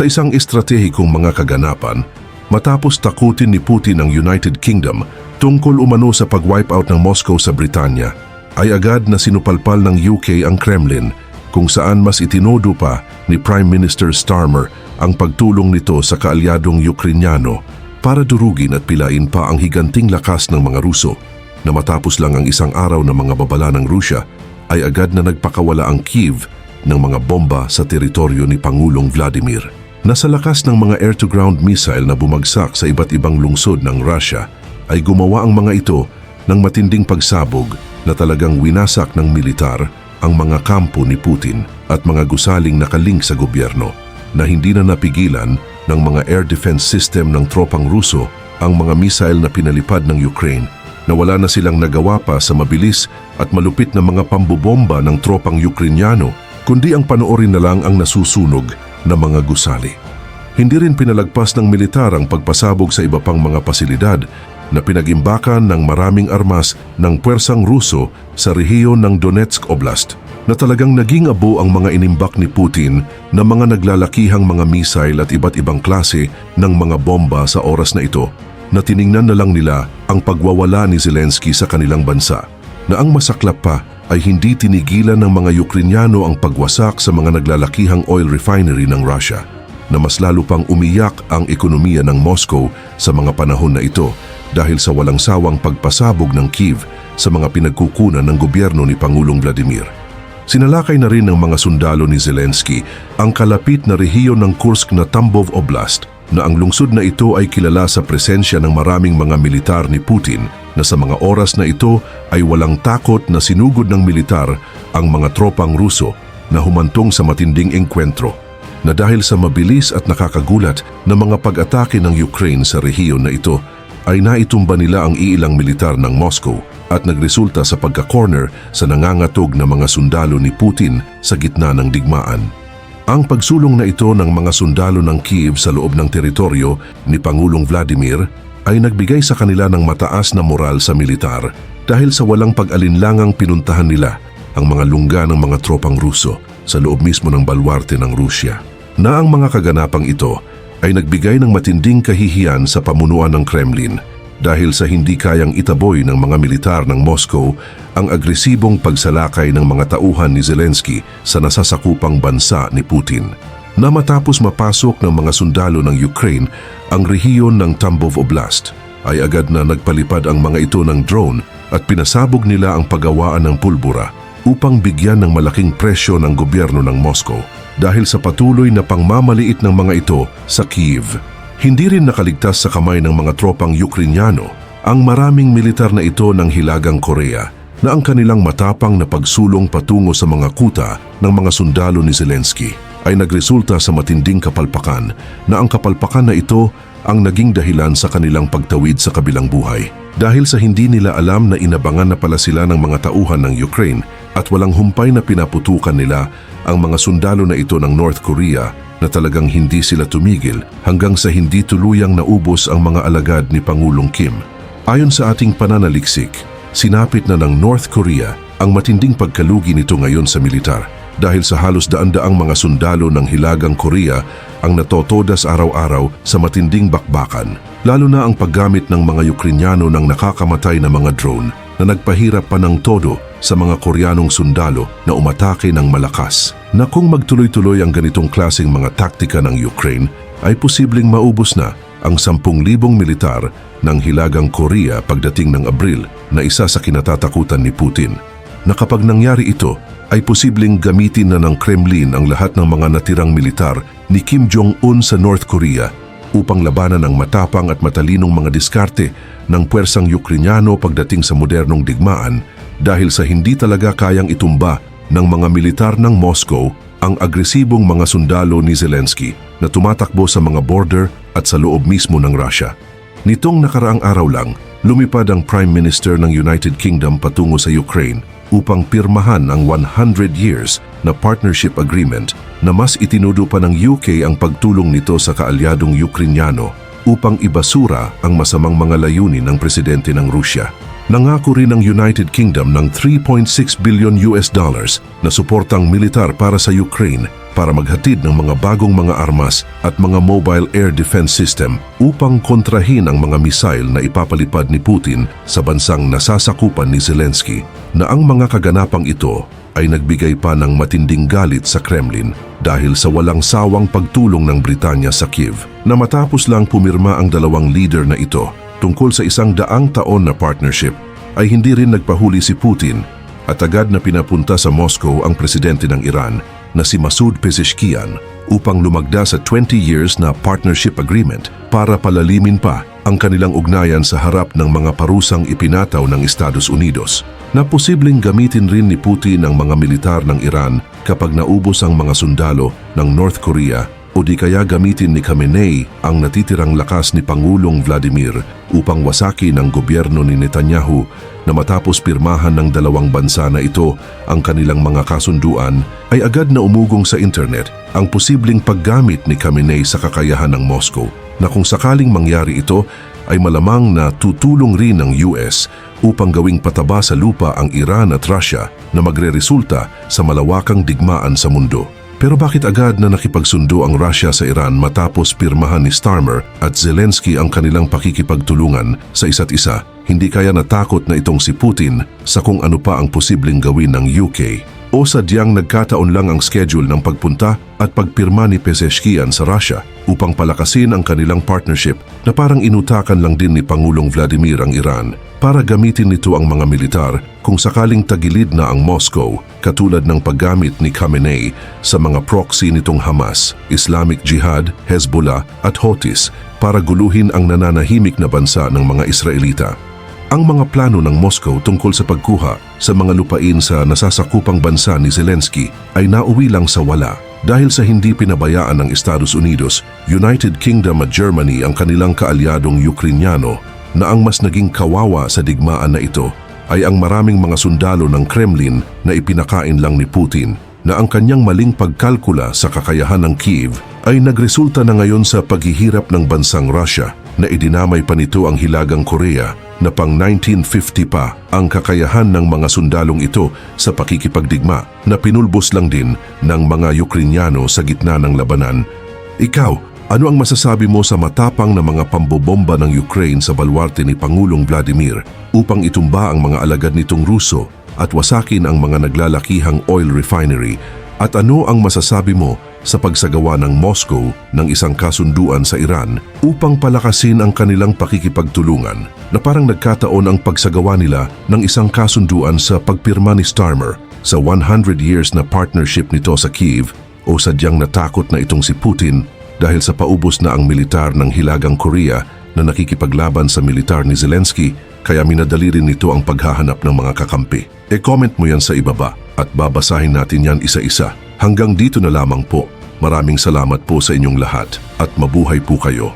Sa isang estratehikong mga kaganapan, matapos takutin ni Putin ang United Kingdom tungkol umano sa pag-wipe out ng Moscow sa Britanya, ay agad na sinupalpal ng UK ang Kremlin kung saan mas itinodo pa ni Prime Minister Starmer ang pagtulong nito sa kaalyadong Ukrainyano para durugin at pilain pa ang higanting lakas ng mga Ruso na matapos lang ang isang araw ng mga babala ng Rusya ay agad na nagpakawala ang Kiev ng mga bomba sa teritoryo ni Pangulong Vladimir. Nasa lakas ng mga air-to-ground missile na bumagsak sa iba't ibang lungsod ng Russia ay gumawa ang mga ito ng matinding pagsabog na talagang winasak ng militar ang mga kampo ni Putin at mga gusaling nakalink sa gobyerno na hindi na napigilan ng mga air defense system ng tropang Ruso ang mga missile na pinalipad ng Ukraine na wala na silang nagawa pa sa mabilis at malupit na mga pambubomba ng tropang Ukrainyano kundi ang panoorin na lang ang nasusunog na mga gusali. Hindi rin pinalagpas ng militar ang pagpasabog sa iba pang mga pasilidad na pinag-imbakan ng maraming armas ng puwersang Ruso sa rehiyon ng Donetsk Oblast na talagang naging abo ang mga inimbak ni Putin na mga naglalakihang mga missile at iba't ibang klase ng mga bomba sa oras na ito na tiningnan na lang nila ang pagwawala ni Zelensky sa kanilang bansa na ang masaklap pa ay hindi tinigilan ng mga Ukrainyano ang pagwasak sa mga naglalakihang oil refinery ng Russia na mas lalo pang umiyak ang ekonomiya ng Moscow sa mga panahon na ito dahil sa walang sawang pagpasabog ng Kiev sa mga pinagkukunan ng gobyerno ni Pangulong Vladimir. Sinalakay na rin ng mga sundalo ni Zelensky ang kalapit na rehiyon ng Kursk na Tambov Oblast na ang lungsod na ito ay kilala sa presensya ng maraming mga militar ni Putin na sa mga oras na ito ay walang takot na sinugod ng militar ang mga tropang Ruso na humantong sa matinding engkwentro na dahil sa mabilis at nakakagulat na mga pag-atake ng Ukraine sa rehiyon na ito ay naitumba nila ang iilang militar ng Moscow at nagresulta sa pagka-corner sa nangangatog na mga sundalo ni Putin sa gitna ng digmaan. Ang pagsulong na ito ng mga sundalo ng Kiev sa loob ng teritoryo ni Pangulong Vladimir ay nagbigay sa kanila ng mataas na moral sa militar dahil sa walang pag-alinlangang pinuntahan nila ang mga lungga ng mga tropang Ruso sa loob mismo ng balwarte ng Rusya. Na ang mga kaganapang ito ay nagbigay ng matinding kahihiyan sa pamunuan ng Kremlin dahil sa hindi kayang itaboy ng mga militar ng Moscow ang agresibong pagsalakay ng mga tauhan ni Zelensky sa nasasakupang bansa ni Putin. Na matapos mapasok ng mga sundalo ng Ukraine ang rehiyon ng Tambov Oblast, ay agad na nagpalipad ang mga ito ng drone at pinasabog nila ang paggawaan ng pulbura upang bigyan ng malaking presyo ng gobyerno ng Moscow dahil sa patuloy na pangmamaliit ng mga ito sa Kiev. Hindi rin nakaligtas sa kamay ng mga tropang Ukrainyano ang maraming militar na ito ng Hilagang Korea na ang kanilang matapang na pagsulong patungo sa mga kuta ng mga sundalo ni Zelensky ay nagresulta sa matinding kapalpakan na ang kapalpakan na ito ang naging dahilan sa kanilang pagtawid sa kabilang buhay. Dahil sa hindi nila alam na inabangan na pala sila ng mga tauhan ng Ukraine at walang humpay na pinaputukan nila ang mga sundalo na ito ng North Korea na talagang hindi sila tumigil hanggang sa hindi tuluyang naubos ang mga alagad ni Pangulong Kim. Ayon sa ating pananaliksik, sinapit na ng North Korea ang matinding pagkalugi nito ngayon sa militar dahil sa halos daan-daang mga sundalo ng Hilagang Korea ang natotodas araw-araw sa matinding bakbakan, lalo na ang paggamit ng mga Ukrainyano ng nakakamatay na mga drone na nagpahirap pa ng todo sa mga Koreanong sundalo na umatake ng malakas. Na kung magtuloy-tuloy ang ganitong klaseng mga taktika ng Ukraine, ay posibleng maubos na ang 10,000 militar ng Hilagang Korea pagdating ng Abril na isa sa kinatatakutan ni Putin. Na kapag nangyari ito, ay posibleng gamitin na ng Kremlin ang lahat ng mga natirang militar ni Kim Jong-un sa North Korea upang labanan ang matapang at matalinong mga diskarte ng puwersang Ukrainyano pagdating sa modernong digmaan dahil sa hindi talaga kayang itumba ng mga militar ng Moscow ang agresibong mga sundalo ni Zelensky na tumatakbo sa mga border at sa loob mismo ng Russia. Nitong nakaraang araw lang, lumipad ang Prime Minister ng United Kingdom patungo sa Ukraine upang pirmahan ang 100 years na partnership agreement na mas itinudo pa ng UK ang pagtulong nito sa kaalyadong Ukrainyano upang ibasura ang masamang mga layunin ng presidente ng Rusya. Nangako rin ang United Kingdom ng 3.6 billion US dollars na suportang militar para sa Ukraine para maghatid ng mga bagong mga armas at mga mobile air defense system upang kontrahin ang mga misail na ipapalipad ni Putin sa bansang nasasakupan ni Zelensky na ang mga kaganapang ito ay nagbigay pa ng matinding galit sa Kremlin dahil sa walang sawang pagtulong ng Britanya sa Kiev na matapos lang pumirma ang dalawang leader na ito tungkol sa isang daang taon na partnership ay hindi rin nagpahuli si Putin at agad na pinapunta sa Moscow ang presidente ng Iran na si Masoud Pezeshkian upang lumagda sa 20 years na partnership agreement para palalimin pa ang kanilang ugnayan sa harap ng mga parusang ipinataw ng Estados Unidos na posibleng gamitin rin ni Putin ang mga militar ng Iran kapag naubos ang mga sundalo ng North Korea o di kaya gamitin ni Khamenei ang natitirang lakas ni Pangulong Vladimir upang wasaki ng gobyerno ni Netanyahu na matapos pirmahan ng dalawang bansa na ito ang kanilang mga kasunduan ay agad na umugong sa internet ang posibleng paggamit ni Khamenei sa kakayahan ng Moscow na kung sakaling mangyari ito ay malamang na tutulong rin ng US upang gawing pataba sa lupa ang Iran at Russia na magre-resulta sa malawakang digmaan sa mundo. Pero bakit agad na nakipagsundo ang Russia sa Iran matapos pirmahan ni Starmer at Zelensky ang kanilang pakikipagtulungan sa isa't isa? Hindi kaya natakot na itong si Putin sa kung ano pa ang posibleng gawin ng UK? O sadyang nagkataon lang ang schedule ng pagpunta at pagpirma ni Pezeshkian sa Russia upang palakasin ang kanilang partnership na parang inutakan lang din ni Pangulong Vladimir ang Iran para gamitin nito ang mga militar kung sakaling tagilid na ang Moscow katulad ng paggamit ni Khamenei sa mga proxy nitong Hamas, Islamic Jihad, Hezbollah at Houthis para guluhin ang nananahimik na bansa ng mga Israelita. Ang mga plano ng Moscow tungkol sa pagkuha sa mga lupain sa nasasakupang bansa ni Zelensky ay nauwi lang sa wala dahil sa hindi pinabayaan ng Estados Unidos, United Kingdom at Germany ang kanilang kaalyadong Ukrainyano na ang mas naging kawawa sa digmaan na ito ay ang maraming mga sundalo ng Kremlin na ipinakain lang ni Putin na ang kanyang maling pagkalkula sa kakayahan ng Kiev ay nagresulta na ngayon sa paghihirap ng bansang Russia na idinamay pa nito ang Hilagang Korea na pang 1950 pa ang kakayahan ng mga sundalong ito sa pakikipagdigma na pinulbos lang din ng mga Ukrainyano sa gitna ng labanan. Ikaw, ano ang masasabi mo sa matapang na mga pambobomba ng Ukraine sa balwarte ni Pangulong Vladimir upang itumba ang mga alagad nitong Ruso at wasakin ang mga naglalakihang oil refinery? At ano ang masasabi mo sa pagsagawa ng Moscow ng isang kasunduan sa Iran upang palakasin ang kanilang pakikipagtulungan na parang nagkataon ang pagsagawa nila ng isang kasunduan sa pagpirma ni Starmer sa 100 years na partnership nito sa Kiev o sadyang natakot na itong si Putin dahil sa paubos na ang militar ng Hilagang Korea na nakikipaglaban sa militar ni Zelensky kaya minadali rin nito ang paghahanap ng mga kakampi. E-comment mo yan sa ibaba at babasahin natin yan isa-isa. Hanggang dito na lamang po. Maraming salamat po sa inyong lahat at mabuhay po kayo.